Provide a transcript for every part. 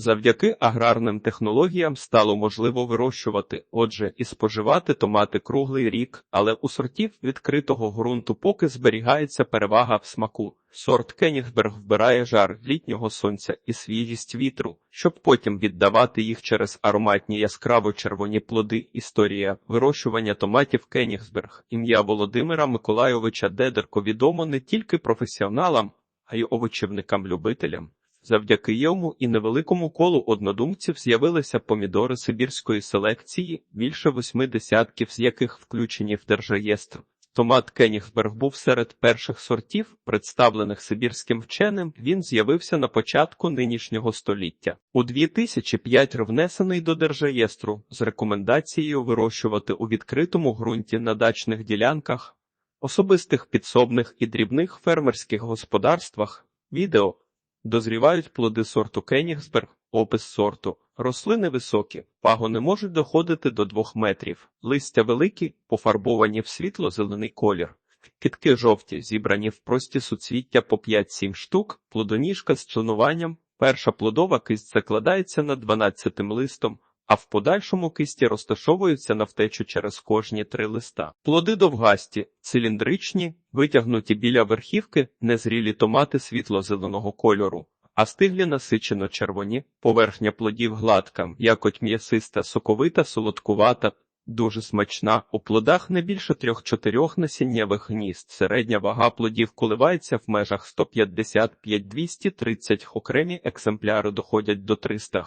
Завдяки аграрним технологіям стало можливо вирощувати, отже, і споживати томати круглий рік, але у сортів відкритого ґрунту поки зберігається перевага в смаку. Сорт Кенігсберг вбирає жар літнього сонця і свіжість вітру, щоб потім віддавати їх через ароматні яскраво червоні плоди. Історія вирощування томатів Кенігсберг. Ім'я Володимира Миколайовича Дедерко відомо не тільки професіоналам, а й овочівникам-любителям. Завдяки йому і невеликому колу однодумців з'явилися помідори сибірської селекції, більше восьми десятків з яких включені в держреєстр. Томат Кенігсберг був серед перших сортів, представлених сибірським вченим. Він з'явився на початку нинішнього століття. У 2005 внесений до держреєстру з рекомендацією вирощувати у відкритому ґрунті на дачних ділянках, особистих підсобних і дрібних фермерських господарствах. Відео Дозрівають плоди сорту Кенігсберг, опис сорту. Рослини високі, пагони можуть доходити до 2 метрів, листя великі, пофарбовані в світло-зелений колір. Кітки жовті, зібрані в прості суцвіття по 5-7 штук, плодоніжка з членуванням. Перша плодова кисть закладається над 12 листом, а в подальшому кисті розташовуються на втечу через кожні три листа. Плоди довгасті, циліндричні, витягнуті біля верхівки, незрілі томати світло-зеленого кольору, а стиглі насичено червоні, поверхня плодів гладка, якоть м'ясиста, соковита, солодкувата. Дуже смачна, у плодах не більше трьох-чотирьох насіннєвих гнізд. Середня вага плодів коливається в межах 155-230, окремі екземпляри доходять до 300.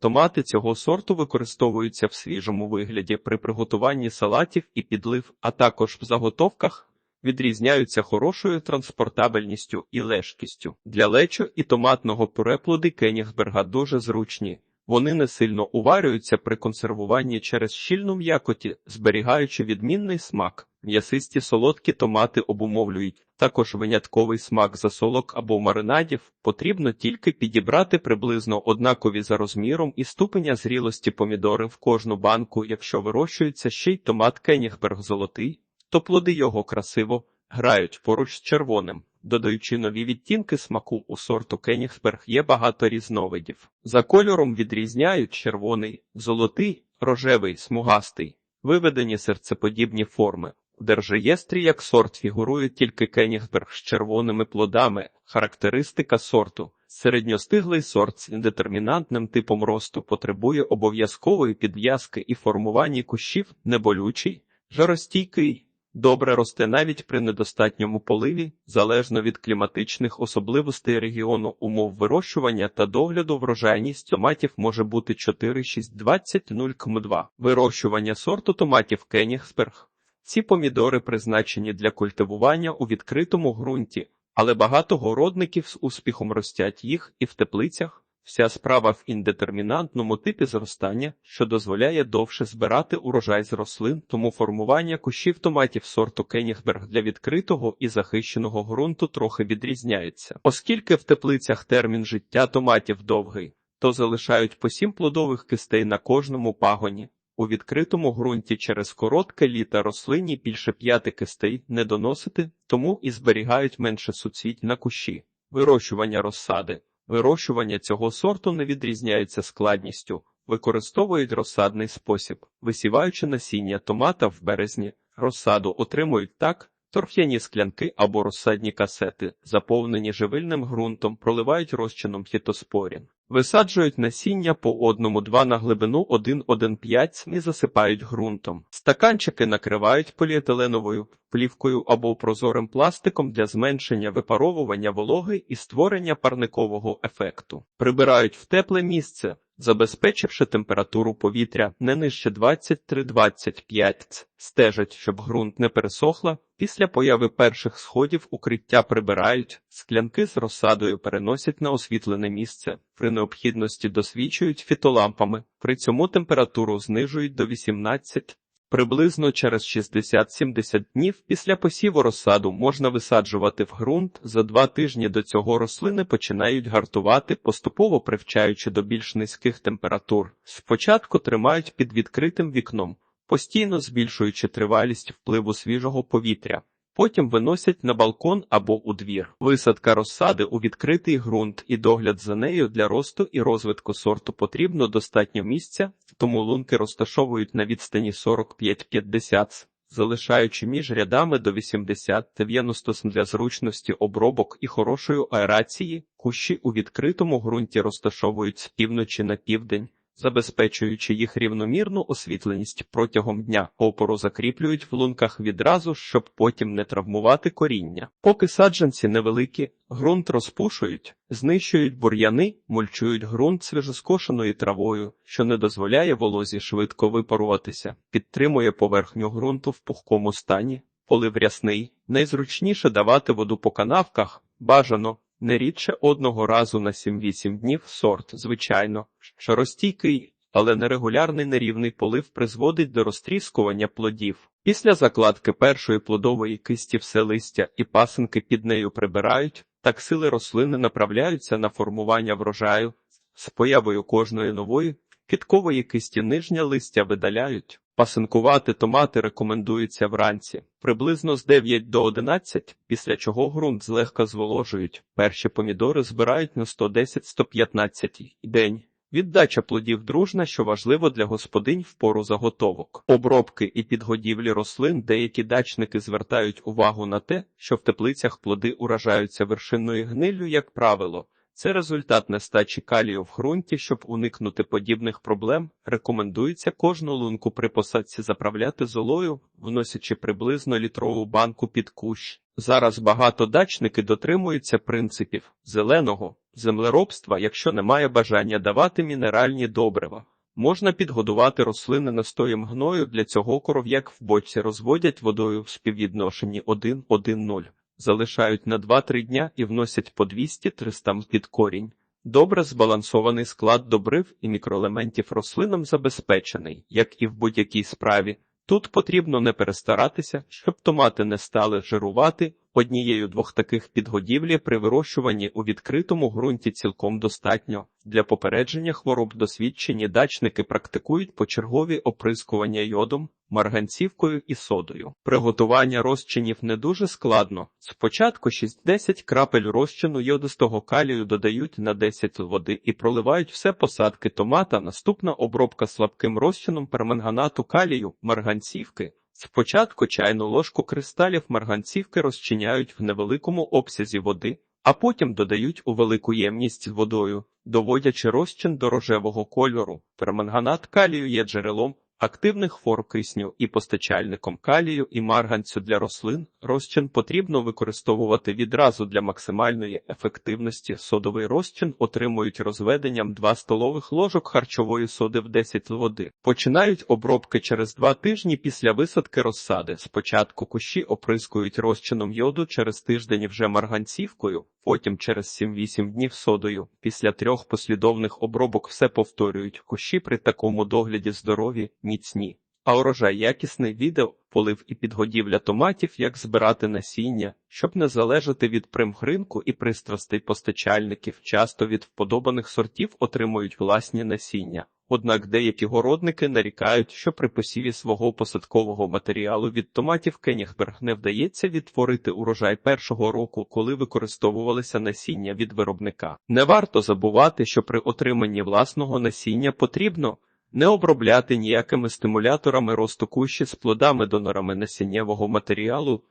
Томати цього сорту використовуються в свіжому вигляді при приготуванні салатів і підлив, а також в заготовках. Відрізняються хорошою транспортабельністю і лежкістю. Для лечо і томатного пюре плоди Кенігсберга дуже зручні. Вони не сильно уварюються при консервуванні через щільну м'якоті, зберігаючи відмінний смак. М'ясисті солодкі томати обумовлюють. Також винятковий смак засолок або маринадів потрібно тільки підібрати приблизно однакові за розміром і ступеня зрілості помідори в кожну банку. Якщо вирощується ще й томат Кенігберг золотий, то плоди його красиво грають поруч з червоним. Додаючи нові відтінки смаку у сорту Кенігсберг є багато різновидів. За кольором відрізняють червоний, золотий, рожевий, смугастий, виведені серцеподібні форми. У держреєстрі як сорт фігурує тільки Кенігсберг з червоними плодами, характеристика сорту. Середньостиглий сорт з індетермінантним типом росту потребує обов'язкової підв'язки і формування кущів, неболючий, жаростійкий. Добре росте навіть при недостатньому поливі, залежно від кліматичних особливостей регіону умов вирощування та догляду врожайність томатів може бути 4-6-20-0,2. Вирощування сорту томатів Кенігсберг. Ці помідори призначені для культивування у відкритому ґрунті, але багато городників з успіхом ростять їх і в теплицях. Вся справа в індетермінантному типі зростання, що дозволяє довше збирати урожай з рослин, тому формування кущів томатів сорту Кенігберг для відкритого і захищеного ґрунту трохи відрізняється. Оскільки в теплицях термін життя томатів довгий, то залишають по сім плодових кистей на кожному пагоні. У відкритому ґрунті через коротке літа рослині більше п'яти кистей не доносити, тому і зберігають менше суцвіть на кущі. Вирощування розсади. Вирощування цього сорту не відрізняється складністю, використовують розсадний спосіб, висіваючи насіння томата в березні, розсаду отримують так, торф'яні склянки або розсадні касети, заповнені живильним ґрунтом, проливають розчином фітоспорін. Висаджують насіння по одному-два на глибину 1-1,5 і засипають ґрунтом. Стаканчики накривають поліетиленовою плівкою або прозорим пластиком для зменшення випаровування вологи і створення парникового ефекту. Прибирають в тепле місце, забезпечивши температуру повітря не нижче 23-25, стежать, щоб ґрунт не пересохла. Після появи перших сходів укриття прибирають, склянки з розсадою переносять на освітлене місце, при необхідності досвічують фітолампами, при цьому температуру знижують до 18. Приблизно через 60-70 днів після посіву розсаду можна висаджувати в ґрунт. За два тижні до цього рослини починають гартувати, поступово привчаючи до більш низьких температур. Спочатку тримають під відкритим вікном, постійно збільшуючи тривалість впливу свіжого повітря. Потім виносять на балкон або у двір. Висадка розсади у відкритий ґрунт і догляд за нею для росту і розвитку сорту потрібно достатньо місця, тому лунки розташовують на відстані 45-50 с, залишаючи між рядами до 80-90 для зручності обробок і хорошої аерації. Кущі у відкритому ґрунті розташовують з півночі на південь забезпечуючи їх рівномірну освітленість протягом дня, опору закріплюють в лунках відразу, щоб потім не травмувати коріння. Поки саджанці невеликі, ґрунт розпушують, знищують бур'яни, мульчують ґрунт свіжоскошеною травою, що не дозволяє волозі швидко випаруватися, підтримує поверхню ґрунту в пухкому стані. Полив рясний, найзручніше давати воду по канавках, бажано не рідше одного разу на 7-8 днів сорт, звичайно, шаростійкий, але нерегулярний нерівний полив призводить до розтріскування плодів. Після закладки першої плодової кисті все листя і пасинки під нею прибирають, так сили рослини направляються на формування врожаю, з появою кожної нової кіткової кисті нижнє листя видаляють. Пасинкувати томати рекомендується вранці, приблизно з 9 до 11, після чого ґрунт злегка зволожують. Перші помідори збирають на 110-115 день. Віддача плодів дружна, що важливо для господинь в пору заготовок. Обробки і підгодівлі рослин деякі дачники звертають увагу на те, що в теплицях плоди уражаються вершинною гниллю, як правило. Це результат нестачі калію в ґрунті, щоб уникнути подібних проблем. Рекомендується кожну лунку при посадці заправляти золою, вносячи приблизно літрову банку під кущ. Зараз багато дачники дотримуються принципів зеленого землеробства, якщо немає бажання давати мінеральні добрива. Можна підгодувати рослини настоєм гною, для цього коров'як в бочці розводять водою в співвідношенні 1-1-0 залишають на 2-3 дня і вносять по 200-300 під корінь. Добре збалансований склад добрив і мікроелементів рослинам забезпечений, як і в будь-якій справі. Тут потрібно не перестаратися, щоб томати не стали жирувати. Однією-двох таких підгодівлі при вирощуванні у відкритому ґрунті цілком достатньо. Для попередження хвороб досвідчені дачники практикують почергові оприскування йодом, марганцівкою і содою. Приготування розчинів не дуже складно. Спочатку 6-10 крапель розчину йодистого калію додають на 10 води і проливають все посадки томата. Наступна обробка слабким розчином перманганату калію, марганцівки. Спочатку чайну ложку кристалів марганцівки розчиняють в невеликому обсязі води, а потім додають у велику ємність з водою, доводячи розчин до рожевого кольору. Перманганат калію є джерелом активних форм кисню і постачальником калію і марганцю для рослин. Розчин потрібно використовувати відразу для максимальної ефективності. Содовий розчин отримують розведенням 2 столових ложок харчової соди в 10 води. Починають обробки через 2 тижні після висадки розсади. Спочатку кущі оприскують розчином йоду через тиждень вже марганцівкою, потім через 7-8 днів содою. Після трьох послідовних обробок все повторюють. Кущі при такому догляді здорові, міцні. А урожай якісний відео, полив і підгодівля томатів, як збирати насіння, щоб не залежати від примхринку і пристрастей постачальників, часто від вподобаних сортів отримують власні насіння. Однак деякі городники нарікають, що при посіві свого посадкового матеріалу від томатів Кенігберг не вдається відтворити урожай першого року, коли використовувалися насіння від виробника. Не варто забувати, що при отриманні власного насіння потрібно не обробляти ніякими стимуляторами росту кущі з плодами-донорами насіннєвого матеріалу,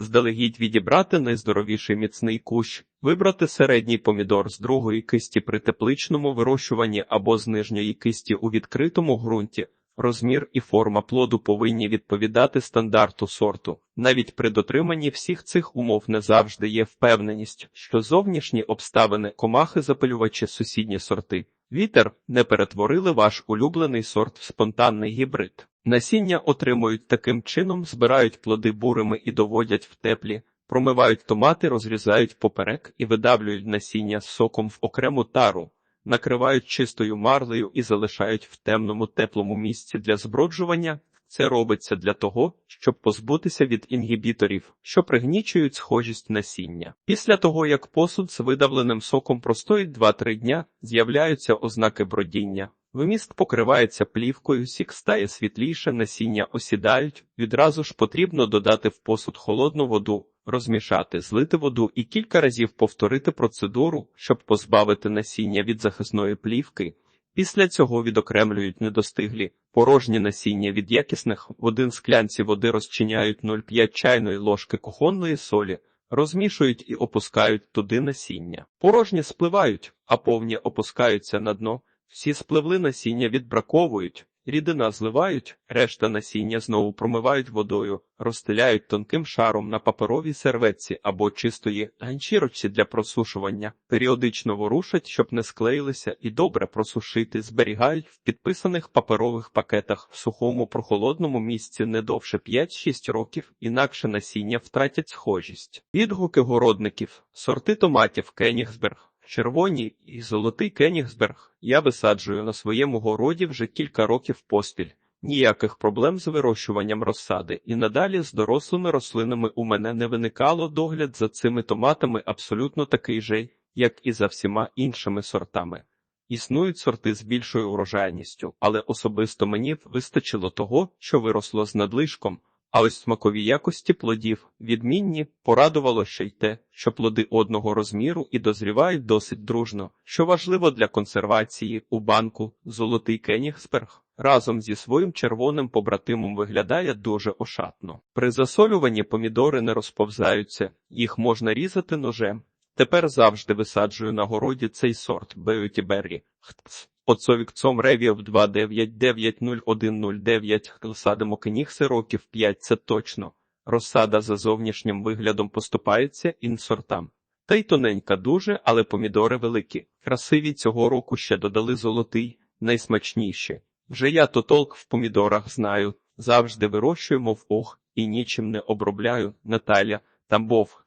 здалегідь відібрати найздоровіший міцний кущ, вибрати середній помідор з другої кисті при тепличному вирощуванні або з нижньої кисті у відкритому ґрунті. Розмір і форма плоду повинні відповідати стандарту сорту. Навіть при дотриманні всіх цих умов не завжди є впевненість, що зовнішні обставини комахи запилювачі сусідні сорти. Вітер не перетворили ваш улюблений сорт в спонтанний гібрид. Насіння отримують таким чином, збирають плоди бурими і доводять в теплі, промивають томати, розрізають поперек і видавлюють насіння з соком в окрему тару, накривають чистою марлею і залишають в темному теплому місці для зброджування. Це робиться для того, щоб позбутися від інгібіторів, що пригнічують схожість насіння. Після того, як посуд з видавленим соком простоїть 2-3 дня, з'являються ознаки бродіння. Вміст покривається плівкою, сік стає світліше, насіння осідають. Відразу ж потрібно додати в посуд холодну воду, розмішати, злити воду і кілька разів повторити процедуру, щоб позбавити насіння від захисної плівки. Після цього відокремлюють недостиглі порожні насіння від якісних в один склянці води розчиняють 0,5 чайної ложки кухонної солі, розмішують і опускають туди насіння. Порожні спливають, а повні опускаються на дно. Всі спливли насіння відбраковують, рідина зливають, решта насіння знову промивають водою, розстеляють тонким шаром на паперовій серветці або чистої ганчірочці для просушування, періодично ворушать, щоб не склеїлися, і добре просушити, зберігають в підписаних паперових пакетах в сухому прохолодному місці не довше 5-6 років, інакше насіння втратять схожість. Відгуки городників, сорти томатів Кенігсберг. Червоні і золотий Кенігсберг я висаджую на своєму городі вже кілька років поспіль. Ніяких проблем з вирощуванням розсади, і надалі з дорослими рослинами у мене не виникало догляд за цими томатами абсолютно такий же, як і за всіма іншими сортами. Існують сорти з більшою урожайністю, але особисто мені вистачило того, що виросло з надлишком. А ось смакові якості плодів відмінні порадувало ще й те, що плоди одного розміру і дозрівають досить дружно, що важливо для консервації у банку золотий Кенігсберг разом зі своїм червоним побратимом виглядає дуже ошатно. При засолюванні помідори не розповзаються, їх можна різати ножем. Тепер завжди висаджую на городі цей сорт Berry. Хтц. Оцовікцом ревів 2990109 садимо кенігси років 5 це точно. Розсада за зовнішнім виглядом поступається інсортам. Та й тоненька дуже, але помідори великі. Красиві цього року ще додали золотий, найсмачніші. Вже я то толк в помідорах знаю, завжди вирощуємо в ох і нічим не обробляю. Наталя Тамбов.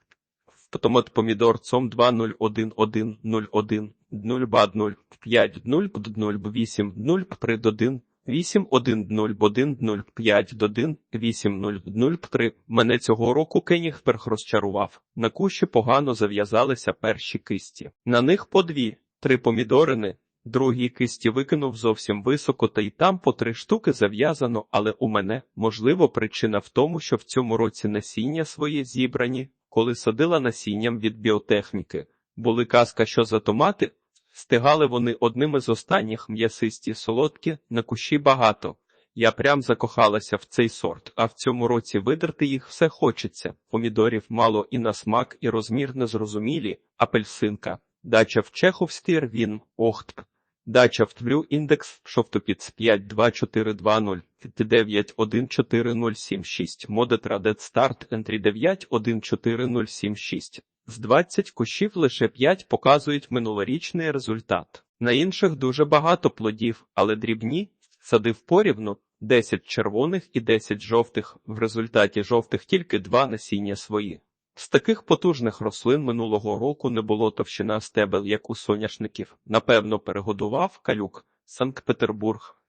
Томат помідор цом 2011101 0 бад 0 5 0 0 8 0 при 1 8 1 0 1 0 5 1 8 0 0 3 Мене цього року Кенігсберг розчарував. На кущі погано зав'язалися перші кисті. На них по дві, три помідорини. Другі кисті викинув зовсім високо, та й там по три штуки зав'язано, але у мене, можливо, причина в тому, що в цьому році насіння своє зібрані, коли садила насінням від біотехніки. Були казка, що за томати, стигали вони одними з останніх м'ясисті солодкі, на кущі багато. Я прям закохалася в цей сорт, а в цьому році видерти їх все хочеться. Помідорів мало і на смак, і розмір незрозумілі, апельсинка. Дача в Чеховстір він, охтп. Дача в Твлю індекс Шовтопіц 52420 914076 Модет Радет Старт Ентрі 914076 З 20 кущів лише 5 показують минулорічний результат. На інших дуже багато плодів, але дрібні садив порівну 10 червоних і 10 жовтих. В результаті жовтих тільки два насіння свої. З таких потужних рослин минулого року не було товщина стебел, як у соняшників. Напевно, перегодував калюк Санкт-Петербург.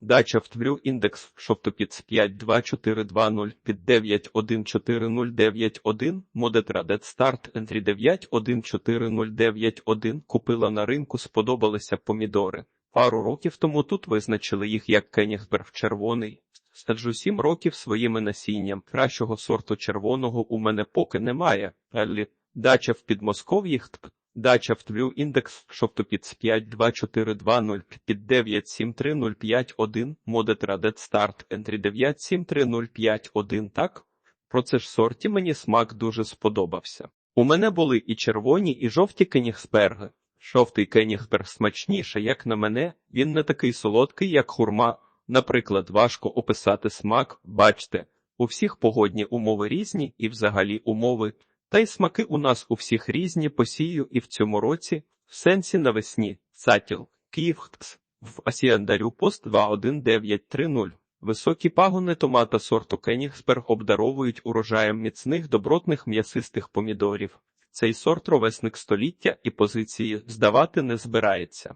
Дача в Твлю індекс Шовтопіц 52420 під 914091 Модет Радет Старт Ентрі 914091 купила на ринку, сподобалися помідори. Пару років тому тут визначили їх як Кенігсберг червоний. Саджу сім років своїми насінням. Кращого сорту червоного у мене поки немає. Еллі. Дача в Підмосков'ї хтп. Дача в Твлю індекс Шовтопіц 52420 під 973051 Модет Радет Старт Ентрі 973051 так? Про це ж сорті мені смак дуже сподобався. У мене були і червоні, і жовті кенігсберги. Жовтий кенігсберг смачніше, як на мене, він не такий солодкий, як хурма. Наприклад, важко описати смак, бачте, у всіх погодні умови різні і взагалі умови, та й смаки у нас у всіх різні посію і в цьому році, в сенсі навесні, Сатіл, Київхтс, в Асіандарю пост 21930. Високі пагони томата сорту Кенігсберг обдаровують урожаєм міцних добротних м'ясистих помідорів. Цей сорт ровесник століття і позиції здавати не збирається.